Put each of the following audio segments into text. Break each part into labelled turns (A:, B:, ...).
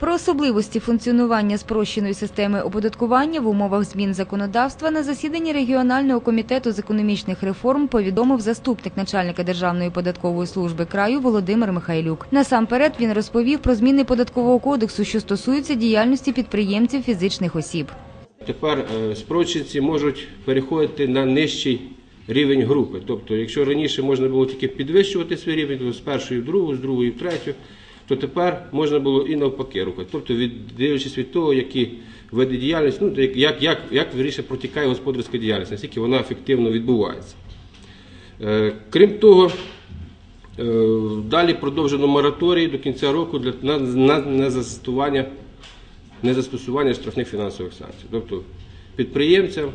A: Про особливості функціонування спрощеної системи оподаткування в умовах змін законодавства на засіданні регіонального комітету з економічних реформ повідомив заступник начальника Державної податкової служби краю Володимир Михайлюк. Насамперед він розповів про зміни податкового кодексу, що стосуються діяльності підприємців фізичних осіб.
B: Тепер е, спрощенці можуть переходити на нижчий рівень групи. Тобто, якщо раніше можна було тільки підвищувати свій рівень, то з першої в другу, з другої в третю, то тепер можна було і навпаки рухати. Тобто, від, дивлячись від того, які види діяльності, ну, як, як, як, як вірніше протікає господарська діяльність, наскільки вона ефективно відбувається. Е, Крім того, е, далі продовжено мораторій до кінця року для, на, на, на застосування незастосування штрафних фінансових санкцій. Тобто підприємцям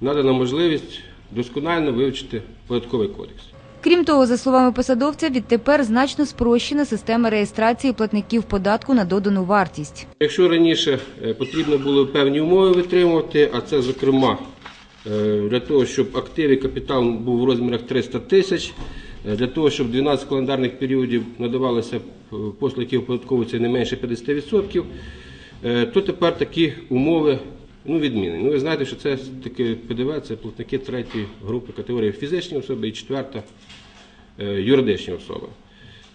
B: надана можливість досконально вивчити податковий кодекс.
A: Крім того, за словами посадовця, відтепер значно спрощена система реєстрації платників податку на додану вартість.
B: Якщо раніше е, потрібно було певні умови витримувати, а це зокрема е, для того, щоб актив і капітал був в розмірах 300 тисяч, е, для того, щоб 12 календарних періодів надавалися е, послуги, оподатковуються не менше 50%, е, то тепер такі умови ну, відмінені. Ну, ви знаєте, що це таке ПДВ, це платники третьої групи категорії фізичні особи і четверта е, юридичні особи.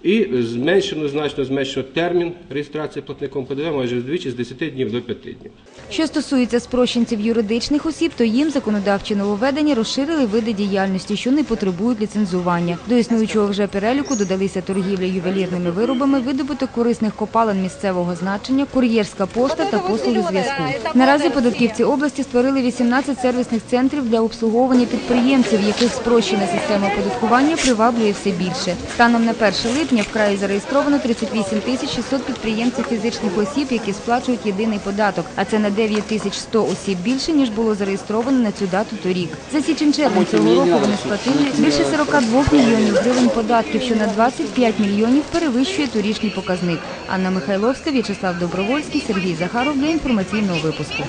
B: І зменшено, значно зменшено термін реєстрації платником ПДВ майже вдвічі з 10 днів до 5 днів.
A: Що стосується спрощенців юридичних осіб, то їм законодавчі нововведення розширили види діяльності, що не потребують ліцензування. До існуючого вже переліку додалися торгівля ювелірними виробами, видобуток корисних копалин місцевого значення, кур'єрська пошта та послуги зв'язку. Наразі податківці області створили 18 сервісних центрів для обслуговування підприємців, яких спрощена система оподаткування приваблює все більше. Станом на 1 липня в краї зареєстровано 38 тисяч 600 підприємців фізичних осіб, які сплачують єдиний податок, а це на 9 тисяч 100 осіб більше, ніж було зареєстровано на цю дату торік. За січень-червень цього року вони сплатили більше 42 мільйонів гривень податків, що на 25 мільйонів перевищує торічний показник. Анна Михайловська, В'ячеслав Добровольський, Сергій Захаров для інформаційного випуску.